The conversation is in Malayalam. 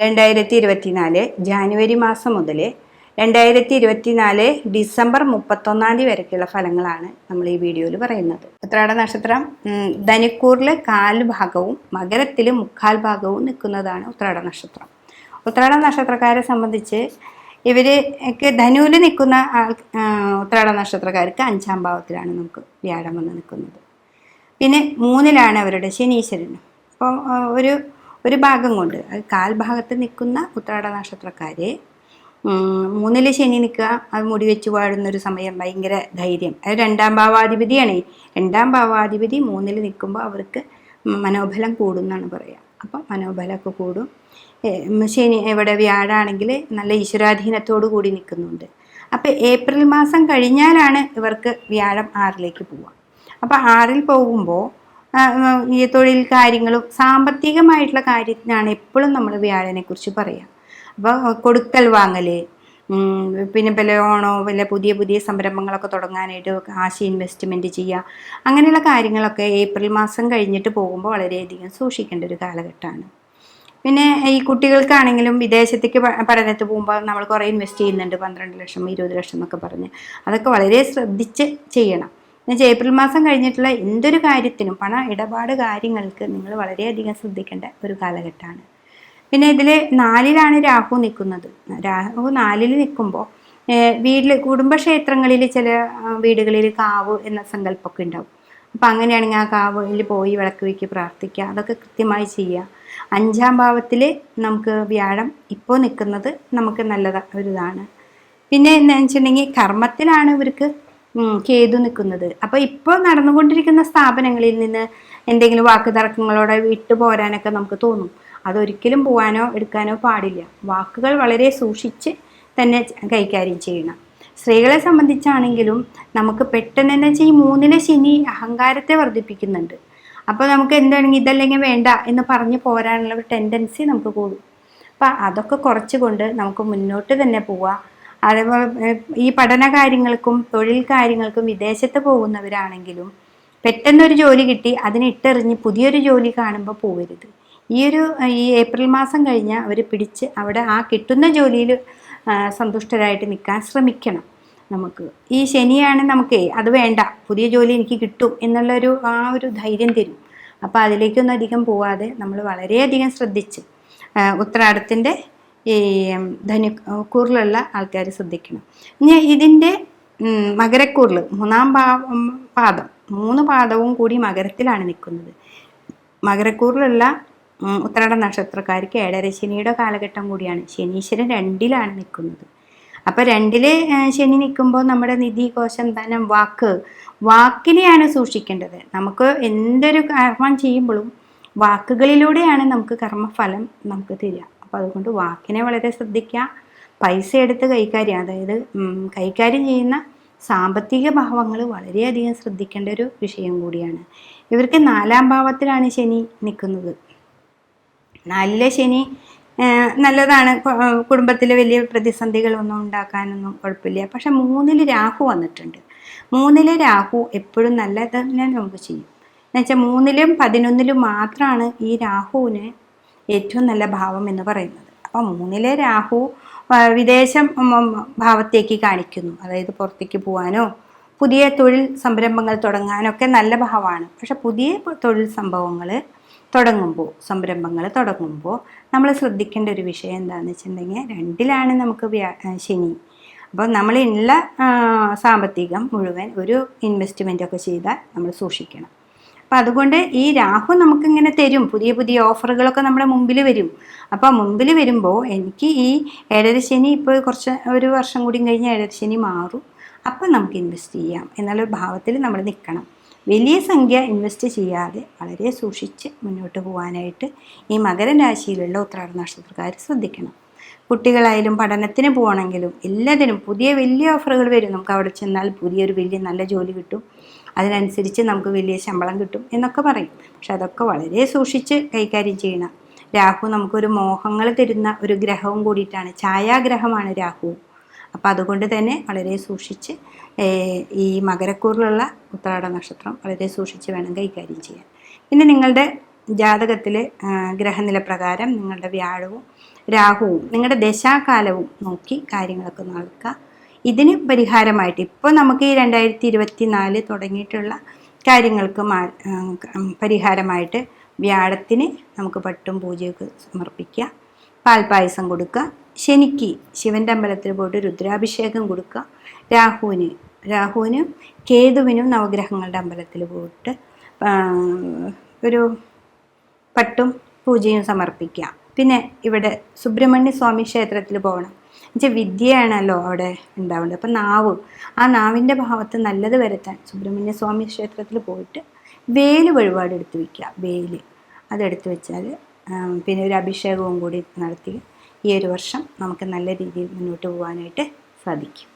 രണ്ടായിരത്തി ഇരുപത്തിനാല് ജാനുവരി മാസം മുതൽ രണ്ടായിരത്തി ഇരുപത്തിനാല് ഡിസംബർ മുപ്പത്തൊന്നാം തീയതി വരയ്ക്കുള്ള ഫലങ്ങളാണ് നമ്മൾ ഈ വീഡിയോയിൽ പറയുന്നത്. ഉത്രാട നക്ഷത്രം ധനുക്കൂറിൽ കാൽ ഭാഗവും മകരത്തിൽ മുക്കാൽ ഭാഗവും നിൽക്കുന്നതാണ് ഉത്രാട നക്ഷത്രം. ഉത്രാട നക്ഷത്രക്കാരെ സംബന്ധിച്ച് ഇവർക്ക് ധനുവിൽ നിൽക്കുന്ന ആൾ ഉത്രാട നക്ഷത്രക്കാർക്ക് അഞ്ചാം ഭാവത്തിലാണ് നമുക്ക് വ്യാഴം വന്ന് നിൽക്കുന്നത്. പിന്നെ മൂന്നിലാണ് അവരുടെ ശനീശ്വരനും അപ്പോൾ ഒരു ഒരു ഭാഗം കൊണ്ട് അത് കാൽഭാഗത്ത് നിൽക്കുന്ന ഉത്രാട നക്ഷത്രക്കാർ മൂന്നിൽ ശനി നിൽക്കുക അത് മുടി വെച്ച് വാഴുന്ന ഒരു സമയം ഭയങ്കര ധൈര്യം. അത് രണ്ടാം ഭാവാധിപതിയാണ്. രണ്ടാം ഭാവാധിപതി മൂന്നിൽ നിൽക്കുമ്പോൾ അവർക്ക് മനോബലം കൂടും എന്നാണ് പറയുക അപ്പം മനോബലമൊക്കെ കൂടും. ശനി ഇവിടെ വ്യാഴാണെങ്കിൽ നല്ല ഈശ്വരാധീനത്തോടു കൂടി നിൽക്കുന്നുണ്ട്. അപ്പം ഏപ്രിൽ മാസം കഴിഞ്ഞാലാണ് ഇവർക്ക് വ്യാഴം ആറിലേക്ക് പോവുക. അപ്പം ആറിൽ പോകുമ്പോൾ ഈ തൊഴിൽ കാര്യങ്ങളും സാമ്പത്തികമായിട്ടുള്ള കാര്യത്തിനാണ് എപ്പോഴും നമ്മൾ വ്യാഴനെ കുറിച്ച് പറയുക അപ്പോൾ കൊടുക്കൽ വാങ്ങൽ പിന്നെ വല്ല ഓണോ വല്ല പുതിയ പുതിയ സംരംഭങ്ങളൊക്കെ തുടങ്ങാനായിട്ട് കാശ് ഇൻവെസ്റ്റ്മെന്റ് ചെയ്യുക അങ്ങനെയുള്ള കാര്യങ്ങളൊക്കെ ഏപ്രിൽ മാസം കഴിഞ്ഞിട്ട് പോകുമ്പോൾ വളരെയധികം സൂക്ഷിക്കേണ്ട ഒരു കാലഘട്ടമാണ്. പിന്നെ ഈ കുട്ടികൾക്കാണെങ്കിലും വിദേശത്തേക്ക് പഠനത്തിൽ പോകുമ്പോൾ നമ്മൾ കുറേ ഇൻവെസ്റ്റ് ചെയ്യുന്നുണ്ട് പന്ത്രണ്ട് ലക്ഷം ഇരുപത് ലക്ഷം എന്നൊക്കെ പറഞ്ഞ്. അതൊക്കെ വളരെ ശ്രദ്ധിച്ച് ചെയ്യണം. എന്നുവെച്ചാൽ ഏപ്രിൽ മാസം കഴിഞ്ഞിട്ടുള്ള എന്തൊരു കാര്യത്തിനും പണ ഇടപാട് കാര്യങ്ങൾക്ക് നിങ്ങൾ വളരെയധികം ശ്രദ്ധിക്കേണ്ട ഒരു കാലഘട്ടമാണ്. പിന്നെ ഇതിൽ നാലിലാണ് രാഹു നിൽക്കുന്നത്. രാഹു നാലിൽ നിൽക്കുമ്പോൾ വീട്ടിൽ കുടുംബക്ഷേത്രങ്ങളിൽ ചില വീടുകളിൽ കാവ് എന്ന സങ്കല്പമൊക്കെ ഉണ്ടാവും. അപ്പം അങ്ങനെയാണെങ്കിൽ ആ കാവിൽ പോയി വിളക്ക് വയ്ക്ക് പ്രാർത്ഥിക്കുക അതൊക്കെ കൃത്യമായി ചെയ്യുക. അഞ്ചാം ഭാവത്തിൽ നമുക്ക് വ്യാഴം ഇപ്പോൾ നിൽക്കുന്നത് നമുക്ക് നല്ലതാണ് ഒരു ഇതാണ്. പിന്നെ എന്താണെന്ന് വെച്ചിട്ടുണ്ടെങ്കിൽ കർമ്മത്തിലാണ് ഇവർക്ക് കേതു നിൽക്കുന്നത്. അപ്പോൾ ഇപ്പോൾ നടന്നുകൊണ്ടിരിക്കുന്ന സ്ഥാപനങ്ങളിൽ നിന്ന് എന്തെങ്കിലും വാക്ക് തർക്കങ്ങളോടെ വിട്ടു പോരാനൊക്കെ നമുക്ക് തോന്നും. അതൊരിക്കലും പോകാനോ എടുക്കാനോ പാടില്ല. വാക്കുകൾ വളരെ സൂക്ഷിച്ച് തന്നെ കൈകാര്യം ചെയ്യണം. സ്ത്രീകളെ സംബന്ധിച്ചാണെങ്കിലും നമുക്ക് പെട്ടെന്ന് തന്നെ വെച്ചാൽ ഈ മൂന്നിലെ ശനി അഹങ്കാരത്തെ വർദ്ധിപ്പിക്കുന്നുണ്ട്. അപ്പോൾ നമുക്ക് എന്താണെങ്കിൽ ഇതല്ലെങ്കിൽ വേണ്ട എന്ന് പറഞ്ഞ് പോരാനുള്ള ഒരു ടെൻഡൻസി നമുക്ക് കൂടും. അപ്പം അതൊക്കെ കുറച്ചുകൊണ്ട് നമുക്ക് മുന്നോട്ട് തന്നെ പോവാം. അതേപോലെ ഈ പഠന കാര്യങ്ങൾക്കും തൊഴിൽ കാര്യങ്ങൾക്കും വിദേശത്ത് പോകുന്നവരാണെങ്കിലും പെട്ടെന്നൊരു ജോലി കിട്ടി അതിനെ ഇട്ടെറിഞ്ഞ് പുതിയൊരു ജോലി കാണുമ്പോൾ പോകരുത്. ഈ ഒരു ഈ ഏപ്രിൽ മാസം കഴിഞ്ഞാൽ അവർ പിടിച്ച് അവിടെ ആ കിട്ടുന്ന ജോലിയിൽ സന്തുഷ്ടരായിട്ട് നിൽക്കാൻ ശ്രമിക്കണം നമുക്ക്. ഈ ശനിയാണ് നമുക്ക് അത് വേണ്ട പുതിയ ജോലി എനിക്ക് കിട്ടും എന്നുള്ളൊരു ആ ഒരു ധൈര്യം തരും. അപ്പോൾ അതിലേക്കൊന്നും അധികം പോവാതെ നമ്മൾ വളരെയധികം ശ്രദ്ധിച്ച് ഉത്തരാടത്തിന്റെ ഈ ധനു കൂറിലുള്ള ആൾക്കാർ ശ്രദ്ധിക്കണം. ഇനി ഇതിന്റെ മകരക്കൂറിൽ മൂന്നാം പാ പാദം മൂന്ന് പാദവും കൂടി മകരത്തിലാണ് നിൽക്കുന്നത്. മകരക്കൂറിലുള്ള ഉത്രാട നക്ഷത്രക്കാർക്ക് ഏഴരശനിയുടെ കാലഘട്ടം കൂടിയാണ്. ശനീശ്വരൻ രണ്ടിലാണ് നിൽക്കുന്നത്. അപ്പോൾ രണ്ടിൽ ശനി നിൽക്കുമ്പോൾ നമ്മുടെ നിധി കോശം ധനം വാക്ക് വാക്കിനെയാണ് സൂക്ഷിക്കേണ്ടത്. നമുക്ക് എന്തൊരു കർമ്മം ചെയ്യുമ്പോഴും വാക്കുകളിലൂടെയാണ് നമുക്ക് കർമ്മഫലം നമുക്ക് തരിക. അപ്പോൾ അതുകൊണ്ട് വാക്കിനെ വളരെ ശ്രദ്ധിക്കുക. പൈസ എടുത്ത് കൈകാര്യം അതായത് കൈകാര്യം ചെയ്യുന്ന സാമ്പത്തിക ഭാവങ്ങൾ വളരെയധികം ശ്രദ്ധിക്കേണ്ട ഒരു വിഷയം കൂടിയാണ്. ഇവർക്ക് നാലാം ഭാവത്തിലാണ് ശനി നിൽക്കുന്നത്. നാലിലെ ശനി നല്ലതാണ്. കുടുംബത്തിൽ വലിയ പ്രതിസന്ധികളൊന്നും ഉണ്ടാക്കാനൊന്നും കുഴപ്പമില്ല. പക്ഷെ മൂന്നിൽ രാഹു വന്നിട്ടുണ്ട്. മൂന്നിലെ രാഹു എപ്പോഴും നല്ലത് തന്നെ നമുക്ക് ചെയ്യും. എന്നുവെച്ചാൽ മൂന്നിലും പതിനൊന്നിലും മാത്രമാണ് ഈ രാഹുവിന് ഏറ്റവും നല്ല ഭാവം എന്ന് പറയുന്നത്. അപ്പം മൂന്നിലെ രാഹു വിദേശം ഭാവത്തേക്ക് കാണിക്കുന്നു. അതായത് പുറത്തേക്ക് പോകാനോ പുതിയ തൊഴിൽ സംരംഭങ്ങൾ തുടങ്ങാനോ ഒക്കെ നല്ല ഭാവമാണ്. പക്ഷെ പുതിയ തൊഴിൽ സംഭവങ്ങൾ തുടങ്ങുമ്പോൾ സംരംഭങ്ങൾ തുടങ്ങുമ്പോൾ നമ്മൾ ശ്രദ്ധിക്കേണ്ട ഒരു വിഷയം എന്താണെന്ന് വെച്ചിട്ടുണ്ടെങ്കിൽ രണ്ടിലാണ് നമുക്ക് ശനി. അപ്പോൾ നമ്മളുള്ള സാമ്പത്തികം മുഴുവൻ ഒരു ഇൻവെസ്റ്റ്മെന്റ് ഒക്കെ ചെയ്താൽ നമ്മൾ സൂക്ഷിക്കണം. അപ്പം അതുകൊണ്ട് ഈ രാഹു നമുക്കിങ്ങനെ തരും. പുതിയ പുതിയ ഓഫറുകളൊക്കെ നമ്മുടെ മുമ്പിൽ വരും. അപ്പോൾ മുമ്പിൽ വരുമ്പോൾ എനിക്ക് ഈ ഏഴരശനി ഇപ്പോൾ കുറച്ച് ഒരു വർഷം കൂടി കഴിഞ്ഞ് ഏഴരശനി മാറും. അപ്പം നമുക്ക് ഇൻവെസ്റ്റ് ചെയ്യാം എന്നുള്ളൊരു ഭാവത്തിൽ നമ്മൾ നിൽക്കണം വലിയ സംഖ്യ ഇൻവെസ്റ്റ് ചെയ്യാതെ വളരെ സൂക്ഷിച്ച് മുന്നോട്ട് പോകാനായിട്ട് ഈ മകരരാശിയിലുള്ള ഉത്രാട നക്ഷത്രക്കാർ ശ്രദ്ധിക്കണം. കുട്ടികളായാലും പഠനത്തിന് പോകണമെങ്കിലും എല്ലാത്തിനും പുതിയ വലിയ ഓഫറുകൾ വരും. നമുക്ക് അവിടെ ചെന്നാൽ പുതിയൊരു വലിയ നല്ല ജോലി കിട്ടും. അതിനനുസരിച്ച് നമുക്ക് വലിയ ശമ്പളം കിട്ടും എന്നൊക്കെ പറയും. പക്ഷെ അതൊക്കെ വളരെ സൂക്ഷിച്ച് കൈകാര്യം ചെയ്യണം. രാഹു നമുക്കൊരു മോഹങ്ങൾ തരുന്ന ഒരു ഗ്രഹവും കൂടിയിട്ടാണ്. ഛായാഗ്രഹമാണ് രാഹു. അപ്പോൾ അതുകൊണ്ട് തന്നെ വളരെ സൂക്ഷിച്ച് ഈ മകരക്കൂറിലുള്ള ഉത്രാട നക്ഷത്രം വളരെ സൂക്ഷിച്ച് വേണം കൈകാര്യം ചെയ്യാൻ. പിന്നെ നിങ്ങളുടെ ജാതകത്തിൽ ഗ്രഹനില പ്രകാരം നിങ്ങളുടെ വ്യാഴവും രാഹുവും നിങ്ങളുടെ ദശാകാലവും നോക്കി കാര്യങ്ങളൊക്കെ നടക്കുക ഇതിന് പരിഹാരമായിട്ട് ഇപ്പോൾ നമുക്ക് ഈ രണ്ടായിരത്തി ഇരുപത്തി നാല് തുടങ്ങിയിട്ടുള്ള കാര്യങ്ങൾക്ക് മാ പരിഹാരമായിട്ട് വ്യാഴത്തിന് നമുക്ക് പട്ടും പൂജയൊക്കെ സമർപ്പിക്കുക പാൽപ്പായസം കൊടുക്കുക ശനിക്ക് ശിവന്റെ അമ്പലത്തിൽ പോയിട്ട് രുദ്രാഭിഷേകം കൊടുക്കുക രാഹുവിന് രാഹുവിനും കേതുവിനും നവഗ്രഹങ്ങളുടെ അമ്പലത്തിൽ പോയിട്ട് ഒരു പട്ടും പൂജയും സമർപ്പിക്കുക. പിന്നെ ഇവിടെ സുബ്രഹ്മണ്യ സ്വാമി ക്ഷേത്രത്തിൽ പോകണം. എന്നുവെച്ചാൽ വിദ്യയാണല്ലോ അവിടെ ഉണ്ടാവേണ്ടത്. അപ്പം നാവ് ആ നാവിന്റെ ഭാവത്ത് നല്ലത് വരുത്താൻ സുബ്രഹ്മണ്യ സ്വാമി ക്ഷേത്രത്തിൽ പോയിട്ട് വേൽ വഴിപാട് എടുത്ത് വയ്ക്കുക വേൽ അതെടുത്ത് വെച്ചാൽ പിന്നെ ഒരു അഭിഷേകവും കൂടി നടത്തി ഈ ഒരു വർഷം നമുക്ക് നല്ല രീതിയിൽ മുന്നോട്ട് പോകാനായിട്ട് സാധിക്കും.